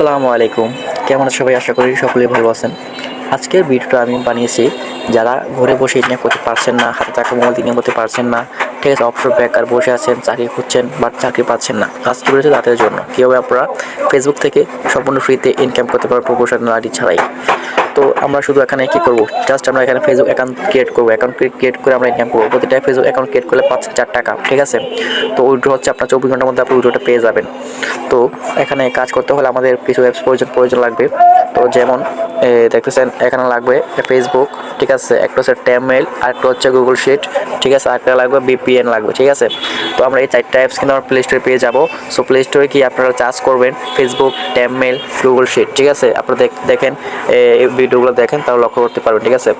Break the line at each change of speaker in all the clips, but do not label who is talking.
আসসালামু আলাইকুম। কেমন আছে সবাই? আশা করি সকলেই ভালো আছেন। আজকের ভিডিওটা আমি বানিয়েছি। যারা ঘরে বসে ইনকাম করতে পারছেন না, হাতে টাকা মোবাইল ইনকাম করতে পারছেন না, ঠিক আছে অবসর বেকার বসে আছেন, চাকরি খুঁজছেন বা চাকরি পাচ্ছেন না, আজকে বলেছে তাদের জন্য। কীভাবে আপনারা ফেসবুক থেকে সম্পূর্ণ ফ্রিতে ইনকাম করতে পারবেন প্রফেশনাল আইডি ছাড়াই। তো আমরা শুধু এখানে কি করব? জাস্ট আমরা এখানে ফেসবুক অ্যাকাউন্ট ক্রিয়েট করব। অ্যাকাউন্ট ক্রিয়েট করে আমরা ইনকাম করব। প্রতিটা ফেসবুক অ্যাকাউন্ট ক্রিয়েট করলে পাঁচ চার টাকা, ঠিক আছে? তো উইড্রো হচ্ছে আপনার চব্বিশ ঘণ্টার মধ্যে আপনি উইড্রোটা পেয়ে যাবেন। তো এখানে কাজ করতে হলে আমাদের কিছু অ্যাপস প্রয়োজন প্রয়োজন লাগবে। তো যেমন দেখতেছেন, এখানে লাগবে ফেসবুক ঠিক আছে? একটা হচ্ছে ট্যামেল আর একটা হচ্ছে গুগল শিট ঠিক আছে? আরেকটা লাগবে বিপিএন লাগবে, ঠিক আছে? তো আমরা এই চারটা অ্যাপস কিন্তু আমরা প্লে স্টোরে পেয়ে যাব। সো প্লে স্টোরে কি আপনারা চার্জ করবেন? ফেসবুক ট্যামেল গুগল শিট ঠিক আছে? আপনারা দেখ- দেখেন এই ভিডিওগুলো দেখেন, তাহলে লক্ষ্য করতে পারবেন, ঠিক আছে?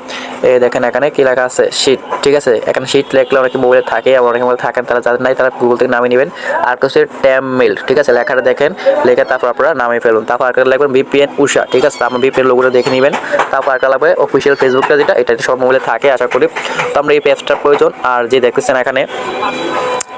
দেখেন এখানে কি লেখা আছে? শিট ঠিক আছে? এখানে শিট লেখলে অনেকে মোবাইলে থাকে, আবার অনেকে মোবাইলে থাকেন, তারা যাদের নাই, তারা গুগল থেকে নামিয়ে নেবেন। আর হচ্ছে ট্যামেল ঠিক আছে? লেখাটা দেখেন, লেখা তারপর আপনারা নামিয়ে ফেলুন। তারপর একটা লাগবেন বিপিএন উষা, ঠিক আছে আমার বিপিএন লোগোটা দেখে নেবেন। তারপর একটা লাগবে অফিসিয়াল ফেসবুকটা যেটা, এটা সব মোবাইলে থাকে, আশা করি। তো আমরা এই পেজটার প্রয়োজন। আর যে দেখতেছেন এখানে,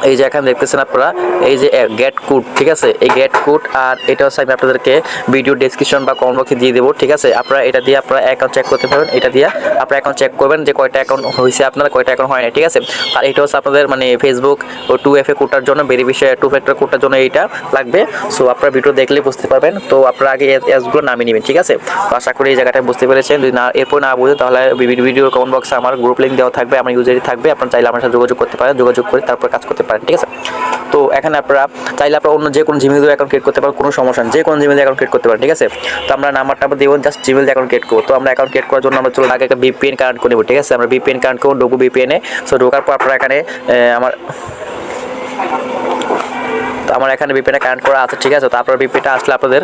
এই যে এখানে দেখতেছেন আপনারা, এই যে গেট কোড ঠিক আছে? এই গেট কোড আর এটা হচ্ছে আমি আপনাদেরকে ভিডিও ডেসক্রিপশন বা কমেন্ট বক্সে দিয়ে দেবো, ঠিক আছে? আপনারা এটা দিয়ে আপনারা অ্যাকাউন্ট চেক করতে পারবেন, এটা দিয়ে আপনারা অ্যাকাউন্ট চেক করবেন যে কয়টা অ্যাকাউন্ট হয়েছে আপনার, কয়টা অ্যাকাউন্ট হয় না ঠিক আছে? আর এটা হচ্ছে আপনাদের মানে ফেসবুক ও টু এফ এ কোডটার জন্য ভেরিফিশন টু ফ্যাক্টর কোডটার জন্য এইটা লাগবে। সো আপনারা ভিডিও দেখলে বুঝতে পারবেন। তো, আপনারা আগে অ্যাপসগুলো নামিয়ে নেবেন, ঠিক আছে? তো আশা করি এই জায়গাটা বুঝতে পেরেছেন। যদি না, এরপর না বুঝেন তাহলে ভিডিও কমেন্ট বক্সে আমার গ্রুপ লিঙ্ক দেওয়া থাকবে, আমার ইউজারই থাকবে। আপনারা চাইলে আমার সাথে যোগাযোগ করতে পারেন, যোগাযোগ করে তারপর কাজ করতে পারেন, ঠিক আছে? তো এখানে আপনারা চাইলে আপনারা অন্য যে কোনো জিমেল অ্যাকাউন্ট ক্রিয়েট করতে পারেন, কোনো সমস্যা যে কোনো জিমেল অ্যাকাউন্ট ক্রিয়েট করতে পারেন, ঠিক আছে? তো আমরা নাম্বারটা আমরা দেবো জাস্ট জিমেল অ্যাকাউন্ট ক্রিয়েট করব। তো আমরা অ্যাকাউন্ট ক্রিয়েট করার জন্য আমরা চলো আগে একটা বিপিএন কানেক্ট করে নেব, ঠিক আছে? আমরা বিপিএন কানেক্ট করব ঢুকবো বিপিএনে সো ঢোকার পর আপনারা এখানে আমার আমার এখানে বিপিটা কানেক্ট করা আছে, ঠিক আছে? তারপর বিপিটা আসলে আপনাদের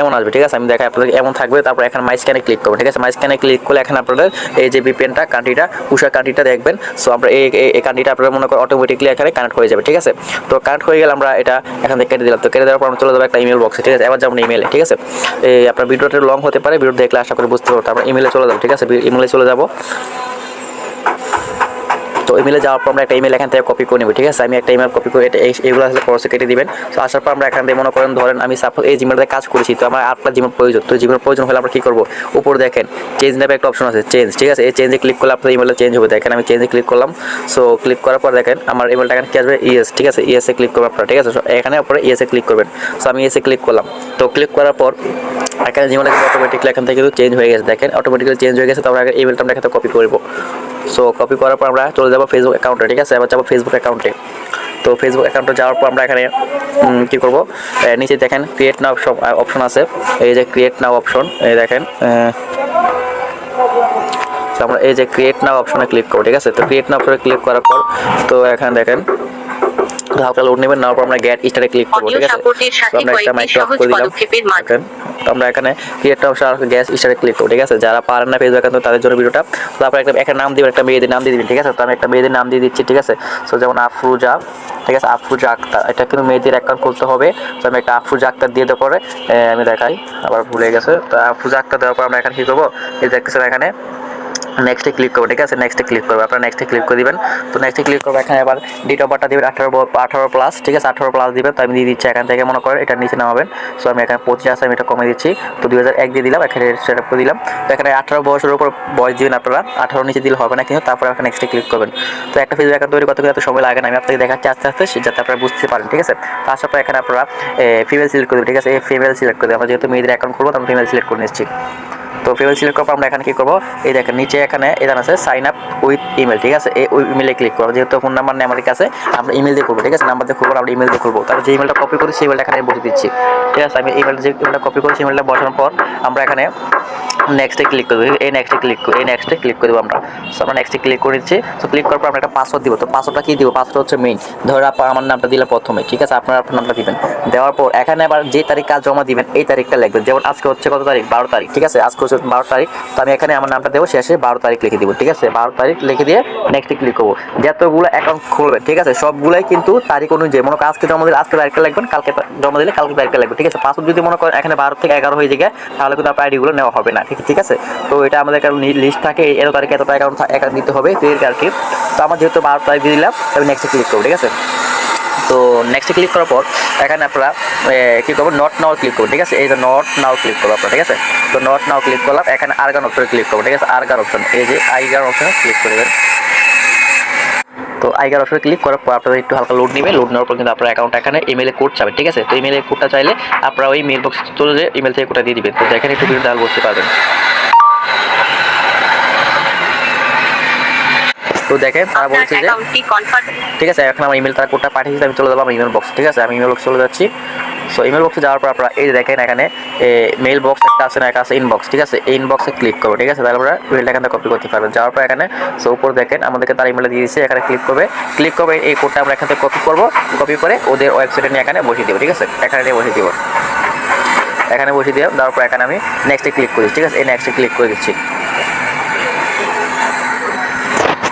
এমন আসবে, ঠিক আছে? আমি দেখাই আপনাদের এমন থাকবে, তারপর এখানে মাই স্ক্যানে ক্লিক করবেন, ঠিক আছে? মাই স্ক্যানে ক্লিক করলে এখানে আপনাদের এই যে বিপিএনটা কান্ট্রিটা উষা কান্ট্রিটা দেখবেন। সো আমরা এই, এই- কান্ট্রিটা আপনারা মনে করেন অটোমেটিকলি এখানে কানেক্ট হয়ে যাবে, ঠিক আছে? তো কানেক্ট হয়ে গেলে আমরা এটা এখান কেটে দিলাম। তো কেটে দেওয়ার পর আমরা চলে যাব একটা ইমেল বক্সে ঠিক আছে? এবার যাব ইমেলে ঠিক আছে? এই আপনার ভিডিওটা লং হতে পারে, ভিডিও দেখলে আশা করি বুঝতে পারব। তারপর ইমেলে চলে যাব, ঠিক আছে? ইমেলে চলে যাব। তো ইমেলে যাওয়ার পর আমরা একটা ইমেল এখান থেকে কপি করে নেব, ঠিক আছে? আমি একটা ইমেল কপি করে এটা এইগুলো আসলে খরচে কেটে দিবেন। তো আসার পর আমরা এখান থেকে মনে করেন, ধরেন আমি সাপোজ এই জিমেলতে কাজ করেছি, তো আমার আটটা জিমেল প্রয়োজন। তো জিমেল প্রয়োজন হলে আমরা কী করব? উপর দেখেন চেঞ্জ নেবে একটা অপশন আছে চেঞ্জ ঠিক আছে? এই চেঞ্জে ক্লিক করলে আপনার ইমেলটা চেঞ্জ হবে। দেখেন, আমি চেঞ্জে ক্লিক করলাম। সো ক্লিক করার পর দেখেন, আমার ইমেলটা এখানে কি আসবে? ইএস ঠিক আছে? ইএসএ ক্লিক করবেন আপনারা, ঠিক আছে? এখানে আপনারা ইএসএ ক্লিক করবেন। সো আমি ইএসএ ক্লিক করলাম। তো ক্লিক করার পর এখানে জিমেলটা অটোমেটিকলি এখান থেকে কিন্তু চেঞ্জ হয়ে গেছে। দেখেন অটোমেটিক্যালি চেঞ্জ হয়ে গেছে। তারপর আগে ইমেলটা আমরা এখান কপি করব সো কপি করার পর আমরা চলে যাব ফেসবুক অ্যাকাউন্টে ঠিক আছে? এবার যাব ফেসবুক অ্যাকাউন্টে তো ফেসবুক অ্যাকাউন্টে যাওয়ার পর আমরা এখানে কী করব? নিচে দেখেন ক্রিয়েট নাও অপশন আছে। এই যে ক্রিয়েট নাও অপশন এই দেখেন তো আমরা এই যে ক্রিয়েট নাও অপশনে ক্লিক করব, ঠিক আছে? তো ক্রিয়েট নাও অপশনে ক্লিক করার পর, তো এখানে দেখেন হালকা লোড নেবেন নেওয়ার পর আমরা গ্যাট স্টারে ক্লিক করব ঠিক আছে? আমরা একটা মাইক্রো অফ করে দিলাম তো আমরা এখানে ক্রিয়েট অপশন আর গ্যাস স্টারে ক্লিক করব ঠিক আছে? যারা পারেন না ফেসবুক অ্যাকাউন্ট তাদের জন্য ভিডিওটা তো আপনার একটা একটা নাম দিবেন একটা মেয়েদের নাম দিয়ে দিবেন ঠিক আছে? তো আমি একটা মেয়েদের নাম দিয়ে দিচ্ছি ঠিক আছে? সো যেমন আফরুজা ঠিক আছে? আফরুজা আক্তার এটা কিন্তু মেয়েদের অ্যাকাউন্ট খুলতে হবে। তো আমি একটা আফরুজা আক্তার দিয়ে দেওয়ার পরে আমি দেখাই আবার ভুলে গেছে। তো আফরুজা আক্তার দেওয়ার পর আমরা এখানে কী করব? এই দেখতেছেন এখানে নেক্সটে ক্লিক করব, ঠিক আছে? নেক্সটে ক্লিক করব। আপনারা নেক্সটে ক্লিক করে দিবেন। তো নেক্সটে ক্লিক করব, এখানে এবার ডেট অফ বার্থটা দিবেন, আঠারো আঠারো প্লাস ঠিক আছে? আঠারো প্লাস দিবেন, তো আমি দিয়ে দিচ্ছি এখান থেকে, মনে করেন এটা নিচে নামাবেন। সো আমি এখানে পঁচিশ আছে, আমি এটা কমে দিচ্ছি। তো দুই হাজার এক দিয়ে দিলাম, এখানে সেট আপ করে দিলাম। তো এখানে আঠারো বয়সের উপর বয়স দিবেন আপনারা। আঠারো নিচে দিলে হবে না কিন্তু, তারপরে আপনার নেক্সটে ক্লিক করবেন। তো একটা ফেসবুক অ্যাকাউন্ট তৈরি করতে এত সময় লাগে না, আমি আপনাকে দেখাচ্ছি আস্তে আস্তে যাতে আপনারা বুঝতে পারেন, ঠিক আছে? তো আসার পর এখানে আপনারা ফিমেল সিলেক্ট করে দেবেন, ঠিক আছে? এই ফিমেল সিলেক্ট করে দেবেন। আমরা যেহেতু মেয়েদের অ্যাকাউন্ট করব তো আমি ফিমেল সিলেক্ট করে নিচ্ছি। তো ফেভার সিলেক্ট করার পর আমরা এখানে কী করব? এই দেখেন, নিচে এখানে এখানে আছে সাইন আপ উইথ ইমেল ঠিক আছে? এই ওই ইমেলে ক্লিক করব যেহেতু ফোন নাম্বার নেই আমার কাছে, আমরা ইমেল দিয়ে করব ঠিক আছে? নাম্বার দিয়ে করব আমরা ইমেল দিয়ে করব তারপর যে ইমেলটা কপি করি, সেই ইমেলটা এখানে বসে দিচ্ছি। ঠিক আছে? আমি ইমেলটা যে ইমেলটা কপি করি, সেই ইমেলটা বসানোর পর আমরা এখানে নেক্সটে ক্লিক করব। এই নেক্সটে ক্লিক এই নেক্সটে ক্লিক করে দেবো আমরা। সো আমরা নেক্সটে ক্লিক করে দিচ্ছি তো ক্লিক করার পর আমরা একটা পাসওয়ার্ড দিব। তো পাসওয়ার্ডটা কী দিব? পাসওয়ার্ড হচ্ছে মেইন ধরো আপনি আমার নামটা দিলে প্রথমে, ঠিক আছে? আপনার আপনার নামটা দিবেন। দেওয়ার পর এখানে আবার যে তারিখ কাজ জমা দিবেন, এই তারিখটা লিখবেন। যেমন আজকে হচ্ছে কত তারিখ? বারো তারিখ, ঠিক আছে? আজকে হচ্ছে বারো তারিখ। তো আমি এখানে আমার নামটা দেবো, শেষে বারো তারিখ লিখে দিব, ঠিক আছে? বারো তারিখ লিখে দিয়ে নেক্সটে ক্লিক করব। যতগুলো অ্যাকাউন্ট খুলবেন ঠিক আছে? সবগুলাই কিন্তু তারিখ অনুযায়ী, মনে করেন আজকে জমা দিলে আজকে তারিখটা লাগবেন কালকে জমা দিলে কালকে তারিখটা লাগবে ঠিক আছে? পাসওয়ার্ড যদি মনে করেন এখানে বারো থেকে এগারো হয়ে যায়, তাহলে কিন্তু আপনার আইডিগুলো নেওয়া হবে না, ঠিক ঠিক আছে? তো এটা আমাদের একটা লিস্ট থাকে এত তারিখে এত অ্যাকাউন্ট অ্যাকাউন্ট দিতে হবে, তো এর তো আমার যেহেতু বারো তারিখ দিলাম, আমি নেক্সটে ক্লিক করব, ঠিক আছে? তো নেক্সটে ক্লিক করার পর, এখানে আপনারা কী করবেন নট নাও ক্লিক করবেন ঠিক আছে? এই যে নট নাও ক্লিক করব আপনারা, ঠিক আছে? তো নট নাও ক্লিক করলাম, এখানে আরগান অপশনে ক্লিক করব, ঠিক আছে? আরগান অপশন এই যে আইগান অপশনে ক্লিক করে দেবেন। তো আইগার অপশনে ক্লিক করার পর আপনাদের একটু হালকা লোড নেবে লোড নেওয়ার পর কিন্তু আপনার অ্যাকাউন্ট এখানে ইমেলে কোড চাবে, ঠিক আছে? তো ইমেলে কোডটা চাইলে আপনারা ওই মেল বক্সে চলে যেয়ে ইমেল থেকে কোডটা দিয়ে দিবেন। তো দেখেন একটু তাহলে বুঝতে পারবেন। তো দেখেন তারা বলছে যে ঠিক আছে এখন আমার ইমেল তারা কোডটা পাঠিয়েছে আমি চলে যাব আমার ইমেল বক্স ঠিক আছে? আমি ইমেল বক্স চলে যাচ্ছি। সো ইমেল বক্সে যাওয়ার পর আপনারা এই দেখেন এখানে মেল বক্স একটা আছে না একটা আছে ইনবক্স ঠিক আছে? এই ইনবক্সে ক্লিক করব ঠিক আছে? তাহলে আপনারা ইমেলটা এখানে কপি করতে পারবেন। যাওয়ার পর এখানে সো উপর দেখেন আমাদেরকে তার ইমেলটা দিয়ে দিচ্ছে এখানে ক্লিক করবে। ক্লিক করবে এই কোডটা আমরা এখান থেকে কপি করব। কপি করে ওদের ওয়েবসাইটে নিয়ে এখানে বসিয়ে দেবো ঠিক আছে? এখানে নিয়ে বসিয়ে দেবো। এখানে বসিয়ে দেওয়ার পর এখানে আমি নেক্সটে ক্লিক করি ঠিক আছে? এই নেক্সটে ক্লিক করে দিচ্ছি।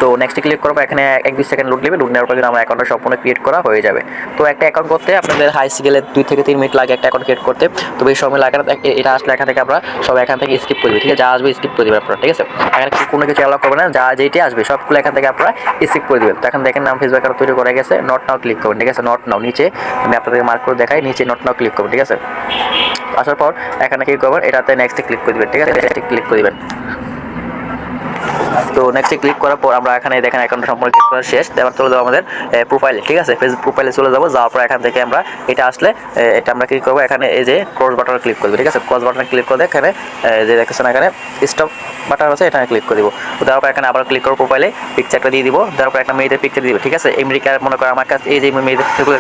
তো নেক্সটে ক্লিক করব এখানে এক দুই সেকেন্ড লোড নেবে লোড নেওয়ার পর আমার অ্যাকাউন্টটা সম্পূর্ণ ক্রিয়েট করা হয়ে যাবে। তো একটা অ্যাকাউন্ট করতে আপনাদের হাই স্কেলে দুই থেকে তিন মিনিট লাগে একটা অ্যাকাউন্ট ক্রিয়েট করতে। তো বেশি সময় লাগে না এটা আসলে এখান থেকে আমরা সব এখান থেকে স্কিপ করবে ঠিক আছে? যা আসবে স্কিপ করে দেবেন আপনারা, ঠিক আছে? এখানে কোনো কিছু অ্যালাউ করবে না, যা যেইটি আসবে সবগুলো এখান থেকে আপনারা স্কিপ করে দেবেন। তো এখন দেখেন নাম ফেসবুক অ্যাকাউন্ট তৈরি করা গেছে নট নাও ক্লিক করবেন, ঠিক আছে? নট নাও নিচে আমি আপনাদের মার্ক করে দেখাই, নিচে নট নাও ক্লিক করবেন, ঠিক আছে? আসার পর এখানে কি করবেন? এটাতে নেক্সটে ক্লিক করে দেবেন, ঠিক আছে? ক্লিক করে দেবেন। তো নেক্সটে ক্লিক করার পর আমরা এখানে দেখেন অ্যাকাউন্ট সম্পূর্ণ ক্লিক করা শেষ। এবার চলে যাব আমাদের প্রোফাইলে ঠিক আছে? ফেসবুক প্রোফাইলে চলে যাব, যাওয়ার পর এখান থেকে আমরা এটা আসলে এটা আমরা ক্লিক করব। এখানে এই যে ক্রস বাটনে ক্লিক করব, ঠিক আছে? ক্রস বাটনে ক্লিক করে এখানে যে দেখতেছেন এখানে স্টপ বাটন আছে, এখানে ক্লিক করে দিব। তো দেওয়ার পর এখানে আবার ক্লিক করব প্রোফাইলে পিকচারটা দিয়ে দিব। দেওয়ার পর একটা মেয়েদের পিকচার দিয়ে দিব, ঠিক আছে? আমেরিকার মনে করেন আমার কাছে, এই যে মেয়েদের তো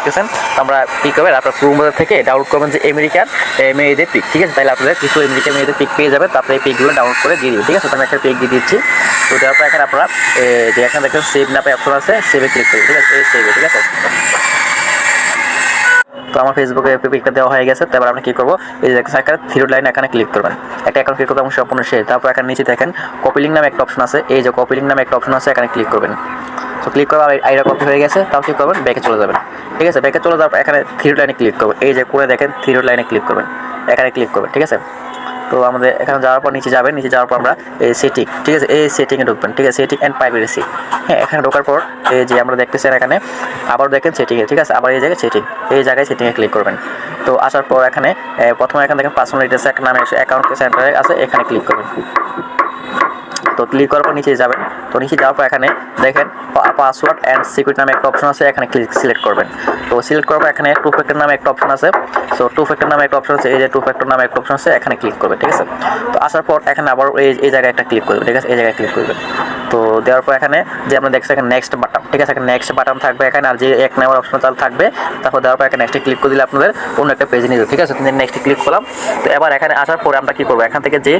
আমরা কী করবেন আপনার ক্রোম থেকে ডাউনলোড করবেন যে আমেরিকার মেয়েদের পিক ঠিক আছে? তাহলে আপনাদের কিছু আমেরিকার মেয়েদের পিক পেয়ে যাবে, তারপরে এই পিকগুলো ডাউনলোড করে দিয়ে দিবে, ঠিক আছে? আমি একটা পিক দিয়ে দিচ্ছি। তো দেওয়ার পর এখানে আপনারা যে এখানে দেখেন সেভ নাপে অপশন আছে সেভে ক্লিক করবেন ঠিক আছে? এই সেভে ঠিক আছে? তো আমার ফেসবুকে পিকটা দেওয়া হয়ে গেছে তারপর আপনি কী করব? এই একটা থ্রি লাইন এখানে ক্লিক করবেন। একটা অ্যাকাউন্ট ক্লিক করতে আমার সম্পূর্ণ শেষ। তারপর এখানে নিচে দেখেন কপি লিঙ্ক নামে একটা অপশন আছে। এই যে কপিলিং নামে একটা অপশন আছে, এখানে ক্লিক করবেন। তো ক্লিক করার আইডা কপি হয়ে গেছে তাও কী করবেন? ব্যাকে চলে যাবেন। ঠিক আছে? ব্যাকে চলে যাওয়ার পর এখানে থ্রি লাইনে ক্লিক করবেন। এই যে করে দেখেন থ্রি লাইনে ক্লিক করবেন। এখানে ক্লিক করবেন, ঠিক আছে? তো আমাদের এখানে যাওয়ার পর নিচে যাবেন, নিচে যাওয়ার পর আমরা এই সেটিং ঠিক আছে? এই সেটিংয়ে ঢুকবেন, ঠিক আছে? সেটিং অ্যান্ড প্রাইভেসি হ্যাঁ এখানে ঢোকার পর এই যে আমরা দেখতেছেন এখানে, আবার দেখেন সেটিংয়ে ঠিক আছে? আবার এই জায়গায় সেটিং এই জায়গায় সেটিংয়ে ক্লিক করবেন। তো আসার পর এখানে প্রথমে এখানে দেখেন পার্সোনাল ডিটেলস একটা নামে অ্যাকাউন্ট সেন্টারে আছে, এখানে ক্লিক করবেন। তো ক্লিক করার পর নিচে যাবেন। তো নিচে যাওয়ার পর এখানে দেখেন পাসওয়ার্ড অ্যান্ড সিকিউরিটি নামে একটা অপশন আছে, এখানে ক্লিক সিলেক্ট করবেন। তো সিলেক্ট করার পর এখানে টু ফ্যাক্টর নামে একটা অপশন আছে। সো টু ফ্যাক্টর নামে একটা অপশন আছে, এই যে টু ফ্যাক্টর নামে একটা অপশন আছে, এখানে ক্লিক করবেন ঠিক আছে? তো আসার পর এখানে আবার এই এই জায়গায় একটা ক্লিক করবেন ঠিক আছে? এই জায়গায় ক্লিক করবেন তো দেওয়ার পর এখানে যে আমরা দেখছি, এখানে নেক্সট ঠিক আছে, একটা নেক্সট বাটন থাকবে এখানে, আর যে এক নাম্বার অপশন চালু থাকবে। তারপর দেওয়ার পর এখানে নেক্সটে ক্লিক করে দিলে আপনাদের অন্য একটা পেজে নিয়ে ঠিক আছে? নেক্সটে ক্লিক করলাম। তো এবার এখানে আসার পরে আমরা কি করব? এখান থেকে যে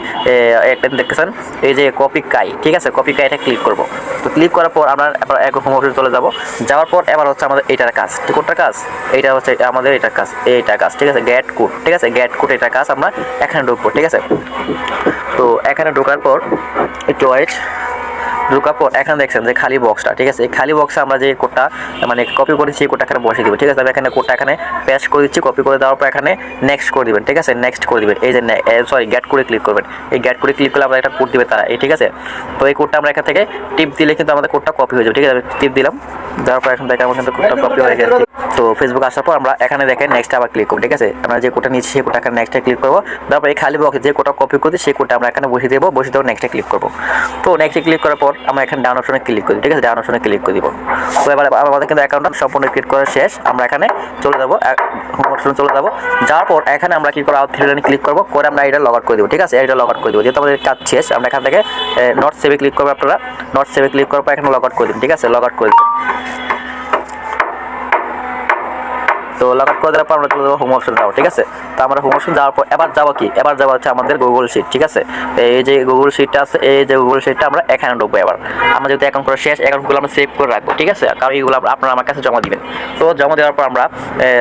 একটা দেখতেছেন, এই যে কপি কাই ঠিক আছে? কপি কাইটা ক্লিক করব। তো ক্লিক করার পর আমরা এবার এক হোম অফিসে চলে যাব। যাওয়ার পর এবার হচ্ছে আমাদের এইটার কাজ। ঠিক কোনটার কাজ? এইটা হচ্ছে আমাদের এটার কাজ, এইটা কাজ, ঠিক আছে? গ্যাট কোড ঠিক আছে? গ্যাট কোড এটা কাজ আমরা এখানে ঢুকবো, ঠিক আছে? তো এখানে ঢোকার পর, একটু ওয়েট ঢোকার পর এখানে দেখছেন যে খালি বক্সটা ঠিক আছে? এই খালি বক্সে আমরা যে কোডটা মানে কপি করেছি এই কোডটা এখানে বসিয়ে দিব, ঠিক আছে? আমি এখানে কোডটা এখানে পেস্ট করে দিচ্ছি কপি করে দেওয়ার পর এখানে নেক্সট করে দিবেন, ঠিক আছে? নেক্সট করে দিবেন। এই যে সরি গ্যাট করে ক্লিক করবেন। এই গ্যাট করে ক্লিক করলে আমরা একটা কোড দিবে তারা, এই, ঠিক আছে? তো এই কোডটা আমরা এখান থেকে টিপ দিলে কিন্তু আমাদের কোডটা কপি হয়ে যাবে, ঠিক আছে? টিপ দিলাম, দেওয়ার পর এখন দেখেন আমার কিন্তু কোডটা কপি হয়ে গেছে। তো ফেসবুক আসার পর আমরা এখানে দেখেন নেক্সট আবার ক্লিক করব, ঠিক আছে? আমরা যে কোটা নিচ্ছি, সেই কোডটা এখানে নেক্সটে ক্লিক করব। তারপর এই খালি বক্সে যে কোটা কপি করছি, সেই কোটা আমরা এখানে বসিয়ে দেবো বসিয়ে দেবো নেক্সটে ক্লিক করব। তো নেক্সটে ক্লিক করার পর আমরা এখানে ডাউন অপশনে ক্লিক করি, ঠিক আছে? ডাউন অপশনে ক্লিক করে দিব। তো এবার আমাদের কিন্তু অ্যাকাউন্টটা সম্পূর্ণ ক্রিয়েট করা শেষ। আমরা এখানে চলে যাব হোম অপশনে চলে যাব। যাওয়ার পর এখানে আমরা কি করব থ্রি ক্লিক করব, করে আমরা এটা লগ আউট করে দেবো, ঠিক আছে? এটা লগ আউট করে দেবো। যেহেতু আমাদের কাজ শেষ, আমরা এখান থেকে নট সেভে ক্লিক করব আপনারা। নট সেভে ক্লিক করার পর এখানে লগ আউট করে দিন ঠিক আছে? লগ আউট করে দিন তো লগ আউট করে দেওয়ার পর আমরা চলে যাব হোম অপশন যাব, ঠিক আছে? তো আমরা হোম অপশন যাওয়ার পর এবার যাব কি? এবার যাব হচ্ছে আমাদের গুগল শিট ঠিক আছে? এই যে গুগল শিটটা আছে, এই যে গুগল শিটটা আমরা এখানে ঢুকবো এবার। আমরা যেহেতু অ্যাকাউন্ট করা শেষ অ্যাকাউন্টগুলো আমরা সেভ করে রাখব, ঠিক আছে? কারণ এইগুলো আপ- আপনারা আমার কাছে জমা দিবেন। তো জমা দেওয়ার পর আমরা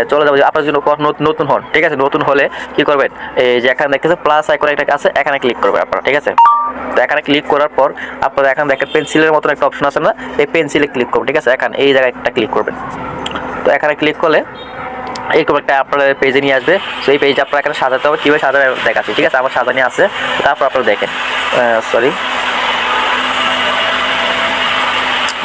চলে যাব আপনার জন্য নতুন- নতুন হন, ঠিক আছে? নতুন হলে কি করবেন? এই যে এখানে দেখতেছে প্লাস আইকন একটা আছে, এখানে ক্লিক করবেন আপনারা, ঠিক আছে? তো এখানে ক্লিক করার পর আপনারা এখানে দেখেন পেন্সিলের মতন একটা অপশন আছে না? এই পেন্সিলে ক্লিক করবেন, ঠিক আছে? এখানে এই জায়গায় একটা ক্লিক করবেন। তো এখানে ক্লিক করলে এরকম একটা আপনার পেজে নিয়ে আসবে। তো এই পেজটা আপনার এখানে সাজাতে হবে। কীভাবে সাজাবে দেখাচ্ছি। ঠিক আছে? আমার নিয়ে আছে। তারপর আপনারা দেখেন। সরি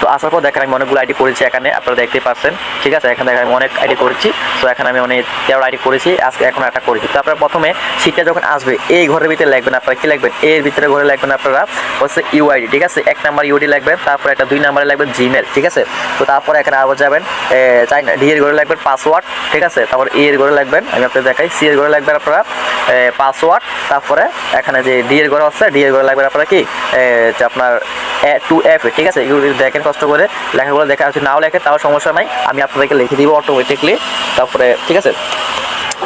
তো আসার পর দেখেন আমি অনেকগুলো আইডি করেছি এখানে, আপনারা দেখতে পাচ্ছেন। ঠিক আছে, এখানে দেখেন আমি অনেক আইডি করেছি। তো এখানে আমি অনেক তেরো আইডি করেছি, আজকে এখন একটা করেছি। তো আপনারা প্রথমে শিক্ষা যখন আসবে, এই ঘরের ভিতরে লাগবেন আপনারা, কি লাগবেন? এর ভিতরে ঘরে লাগবেন আপনারা হচ্ছে ইউআইডি ঠিক আছে? এক নাম্বার ইউডি লাগবেন, তারপর একটা দুই নাম্বারে লিখবেন জিমেল ঠিক আছে? তো তারপরে এখানে আবার যাবেন চাই না ডি এর ঘরে লাগবেন পাসওয়ার্ড ঠিক আছে? তারপর এ এর ঘরে লাগবেন, আমি আপনাদের দেখাই সি এর ঘরে লিখবেন আপনারা পাসওয়ার্ড তারপরে এখানে যে ডি এর ঘরে আছে ডি এর ঘরে লাগবেন আপনারা কি? যে আপনার টু এফ ঠিক আছে? দেখেন কষ্ট করে লেখাগুলো দেখা যদি নাও লেখে তাও সমস্যা নাই। আমি আপনাদেরকে লিখে দিব অটোমেটিকলি তারপরে, ঠিক আছে?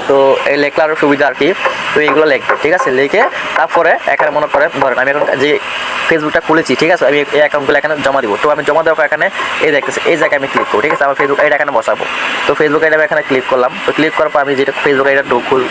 তো এই লেখলে আরও সুবিধা আর কি। তো এইগুলো লিখবে, ঠিক আছে? লিখে তারপরে এখানে মনে করে ধরেন আমি এখন যে ফেসবুকটা খুলেছি, ঠিক আছে? আমি এই অ্যাকাউন্টগুলো এখানে জমা দিব। তো আমি জমা দেওয়ার এখানে এই দেখতেছি, এই জায়গায় আমি ক্লিক করব, ঠিক আছে? আমার ফেসবুক আইডি এখানে বসাবো। তো ফেসবুক আইডি আমি এখানে ক্লিক করলাম। তো ক্লিক করার পর আমি যেটা ফেসবুক আইডিটা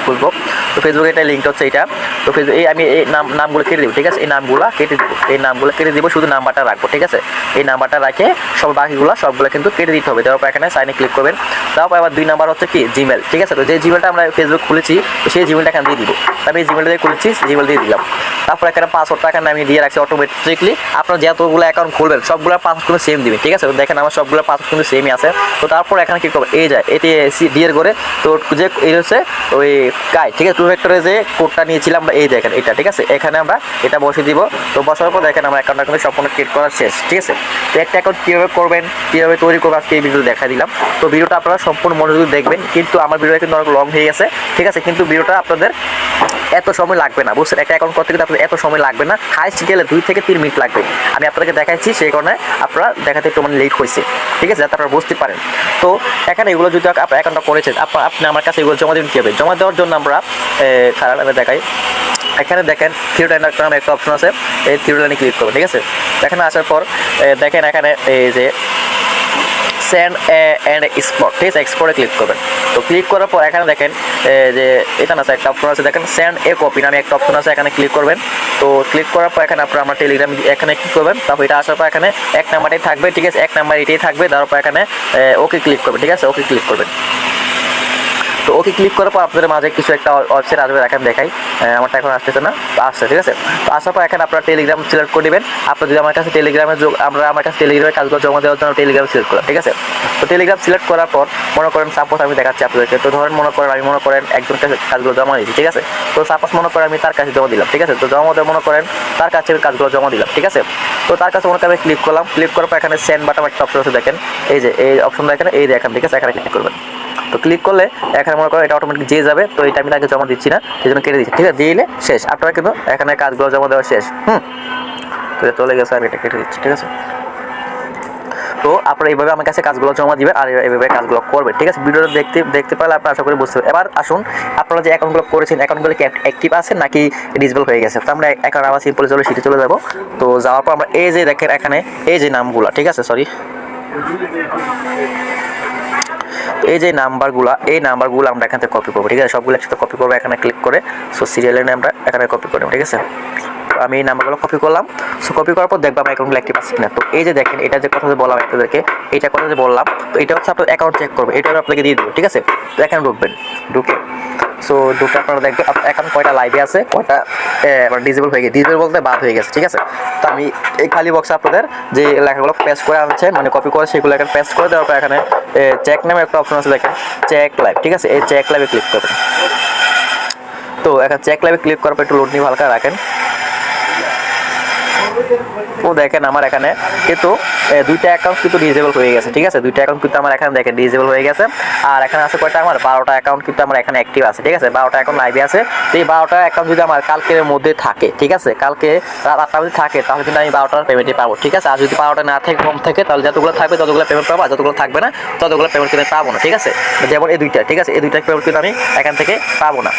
খুলবো, তো ফেসবুক আইডিটা লিঙ্কটা হচ্ছে এটা তো ফেসবুক এই আমি এই নাম নামগুলো কেটে দিব, ঠিক আছে? এই নামগুলো কেটে দিব। এই নামগুলো কেটে দিব, শুধু নাম্বারটা রাখব, ঠিক আছে? এই নাম্বারটা রাখে সব বাকিগুলো সবগুলো কিন্তু কেটে দিতে হবে। তারপর এখানে সাইনে ক্লিক করবেন। তারপর আবার দুই নাম্বার হচ্ছে কি? জিমেল ঠিক আছে? তো যে জিমেলটা আমরা ফেসবুক খুলেছি তো সেই জিমেলটা এখানে দিয়ে দিব। আমি এই জিমেলটা দিয়ে খুলেছি জিমেল দিয়ে দিলাম। তারপর এখানে পাসওয়ার্ডটা এখানে আমি দিয়ে রাখছি অটোমেটিকলি আপনার যতগুলো অ্যাকাউন্ট খুলবেন সবগুলো পাসওয়ার্ড কিন্তু সেম দিবেন, ঠিক আছে? দেখেন আমার সবগুলো পাসওয়ার্ড কিন্তু সেমই আছে। তো তারপর এখানে কি করব? এই যায় এটি সি ডিয়ের করে, তো যে, এই হচ্ছে ওই কাই ঠিক আছে? টু ফ্যাক্টরে যে কোডটা নিয়েছিলাম আমরা এই দেখেন এটা, ঠিক আছে? এখানে আমরা এটা বসে দিব। তো বসার পর দেখেন আমার অ্যাকাউন্টটা কিন্তু সম্পূর্ণ ক্রিয়েট করা শেষ, ঠিক আছে? তো একটা অ্যাকাউন্ট কীভাবে করবেন, কীভাবে তৈরি করবেন আজকে এই ভিডিও দেখা দিলাম। তো ভিডিওটা আপনারা সম্পূর্ণ মনোযোগ দেখবেন, কিন্তু আমার ভিডিওটা কিন্তু অনেক লং হয়ে গেছে। ঠিক আছে? কিন্তু ভিডিওটা আপনাদের এত সময় লাগবে না, বুঝছেন? একটা অ্যাকাউন্ট করতে কিন্তু আপনাদের এত সময় লাগবে না। হাইস্ট গেলে দুই থেকে তিন মিনিট লাগবে। আমি আপনাদেরকে দেখাচ্ছি সেই কারণে আপনারা দেখাতে একটু মানে লেট হয়েছে, ঠিক আছে? যাতে আপনারা বুঝতে পারেন। তো এখানে এগুলো যদি আপনার অ্যাকাউন্টটা করেছেন, আপনি আমার কাছে এগুলো জমা দিন কী হবে জমা দেওয়ার জন্য আমরা খারাপ দেখাই। এখানে দেখেন থ্রি লাইন নামে একটা অপশন আছে, এই থ্রি লাইনে ক্লিক করবেন, ঠিক আছে? এখানে আসার পর দেখেন এখানে, এই যে সেন্ড অ্যান্ড এক্সপোর্ট ঠিক আছে এক্সপোর্টে ক্লিক করবেন। তো ক্লিক করার পর এখানে দেখেন যে এটা না একটা অপশন আছে। দেখেন সেন্ড এ কপি নামে একটা অপশন আছে, এখানে ক্লিক করবেন। তো ক্লিক করার পর এখানে আপনার আমার টেলিগ্রাম এখানে ক্লিক করবেন? তারপর এটা আসার পর এখানে এক নাম্বারটাই থাকবে, ঠিক আছে? এক নাম্বার এটাই থাকবে তারপর এখানে ওকে ক্লিক করবেন, ঠিক আছে? ওকে ক্লিক করবেন। তো ওকে ক্লিক করার পর আপনাদের মাঝে কিছু একটা ওয়েবসাইট আসবে এখানে দেখাই। আমারটা এখন আসতেছে না আসছে, ঠিক আছে? তো আসার পর এখানে আপনারা টেলিগ্রাম সিলেক্ট করে দেবেন। আপনার যদি আমার কাছে টেলিগ্রামে যোগ, আমরা আমার কাছে টেলিগ্রামের কাজগুলো জমা দেওয়ার জন্য টেলিগ্রাম সিলেক্ট করা ঠিক আছে? তো টেলিগ্রাম সিলেক্ট করার পর, মনে করেন সাপোজ আমি দেখাচ্ছি আপনাদেরকে, তো ধরেন মনে করেন, আমি মনে করেন একজন কাছে কাজগুলো জমা দিয়েছি, ঠিক আছে? তো সাপোজ মনে করেন আমি তার কাছে জমা দিলাম, ঠিক আছে? তো জমা দিয়ে মনে করেন তার কাছে আমি কাজগুলো জমা দিলাম, ঠিক আছে? তো তার কাছে মনে করেন আমি ক্লিক করলাম ক্লিক করার পর এখানে সেন্ড বাটন একটা অপশন আছে, দেখেন। এই যে, এই অপশন দেখেন, এই দেখেন ঠিক আছে? এখানে ক্লিক করবেন। তো ক্লিক করলে এখানে মনে করো এটা অটোমেটিক যে যাবে, তো এটা আমি তাকে জমা দিচ্ছি না, এই জন্য কেটে দিচ্ছি। ঠিক আছে? দিলে শেষ। আপনারা কিন্তু এখানে কাজগুলো জমা দেওয়া শেষ। হুম? তো চলে গেছে, আমি এটা কেটে দিচ্ছি, ঠিক আছে? তো আপনারা এইভাবে আমার কাছে কাজগুলো জমা দিবেন আর এইভাবে কাজগুলো করবেন ঠিক আছে? ভিডিওটা দেখতে দেখতে পারলে আপনারা আশা করি বুঝতে এবার আসুন, আপনারা যে অ্যাকাউন্টগুলো করেছেন অ্যাকাউন্টগুলো কি অ্যাক্টিভ আছে নাকি ডিসেবল হয়ে গেছে? তো আমরা অ্যাকাউন্ট আবার সিম্পলে চলে সিটে চলে যাব। তো যাওয়ার পর আমরা এই যে দেখেন এখানে, এই যে নামগুলো, ঠিক আছে? সরি এই যে নাম্বারগুলো, এই নাম্বারগুলো আমরা এখান থেকে কপি করব, ঠিক আছে? সবগুলো একসাথে কপি করব, এখানে ক্লিক করে সো সিরিয়ালের আমরা এখানে কপি করব, ঠিক আছে? তো আমি এই নাম্বারগুলো কপি করলাম সো কপি করার পর দেখব আমার অ্যাকাউন্টগুলো অ্যাক্টিভ তো এই যে দেখেন, এটা যে কথা যে বললাম আপনাদেরকে, এটা কথা যে বললাম, তো এটা হচ্ছে আপনার অ্যাকাউন্ট চেক করবে, এটা আপনাকে দিয়ে দেবো, ঠিক আছে? তো এখানে ঢুকবেন, ঢুকে সো দুটো আপনারা দেখবেন এখন কয়টা লাইভে আছে, কয়টা ডিজেবল হয়ে গেছে। ডিজেবল বলতে বাদ হয়ে গেছে, ঠিক আছে? তো আমি এই খালি বক্সে আপনাদের যে লেখাগুলো পেস্ট করে আনছেন মানে কপি করে সেগুলো এখানে পেস্ট করে দেওয়ার পর এখানে চেক নামে একটা অপশন আছে, দেখেন চেক লাইভ ঠিক আছে? এই চেক লাইভে ক্লিক করবেন। তো এখন চেক লাইভে ক্লিক করার পর একটু লোড নিয়ে হালকা রাখেন। ও দেখেন আমার এখানে, কিন্তু দুইটা অ্যাকাউন্ট কিন্তু ডিজেবল হয়ে গেছে, ঠিক আছে? দুইটা অ্যাকাউন্ট কিন্তু আমার এখানে দেখেন ডিজেবল হয়ে গেছে। আর এখানে আছে কয়টা? আমার বারোটা অ্যাকাউন্ট কিন্তু আমার এখানে অ্যাক্টিভ আছে, ঠিক আছে? বারোটা অ্যাকাউন্ট লাইভে আছে। তো এই বারোটা অ্যাকাউন্ট যদি আমার কালকের মধ্যে থাকে, ঠিক আছে? কালকে রাত আটটা যদি থাকে, তাহলে কিন্তু আমি বারোটার পেমেন্টই পাবো, ঠিক আছে? আর যদি বারোটা না থাকে কম থাকে, তাহলে যতগুলো থাকবে, ততগুলো পেমেন্ট পাবো, আর যতগুলো থাকবে না, ততগুলো পেমেন্ট কিন্তু পাবো না, ঠিক আছে? যেমন এই দুইটা, ঠিক আছে? এই দুইটা পেমেন্ট কিন্তু আমি এখান থেকে পাবো না।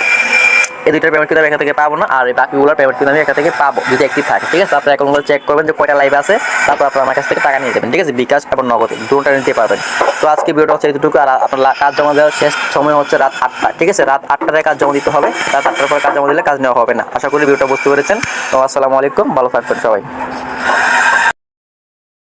এই দুইটার পেমেন্ট কিন্তু আমি এখান থেকে পাবো না, আর বাকিগুলোর পেমেন্ট কিন্তু আমি এখান থেকে পাবো, যদি অ্যাক্টিভ থাকে, ঠিক আছে? আপনার অ্যাকাউন্টগুলো চেক করবেন যে কয়টা লাইভ আছে, তারপর আপনার আমার কাছ থেকে টাকা নিয়ে যাবেন ঠিক আছে? বিকাশ এবং নগদে, দুটোটা নিতে পারবেন। তো আজকে ভিডিওটা হচ্ছে এতটুকু, আর আপনার কাজ জমা দেওয়ার শেষ সময় হচ্ছে রাত আটটা, ঠিক আছে? রাত আটটায় কাজ জমা দিতে হবে, রাত আটটার পর কাজ জমা দিলে কাজ নেওয়া হবে না। আশা করি ভিডিওটা বুঝতে পেরেছেন। তো আসসালামু আলাইকুম, ভালো থাকবেন সবাই।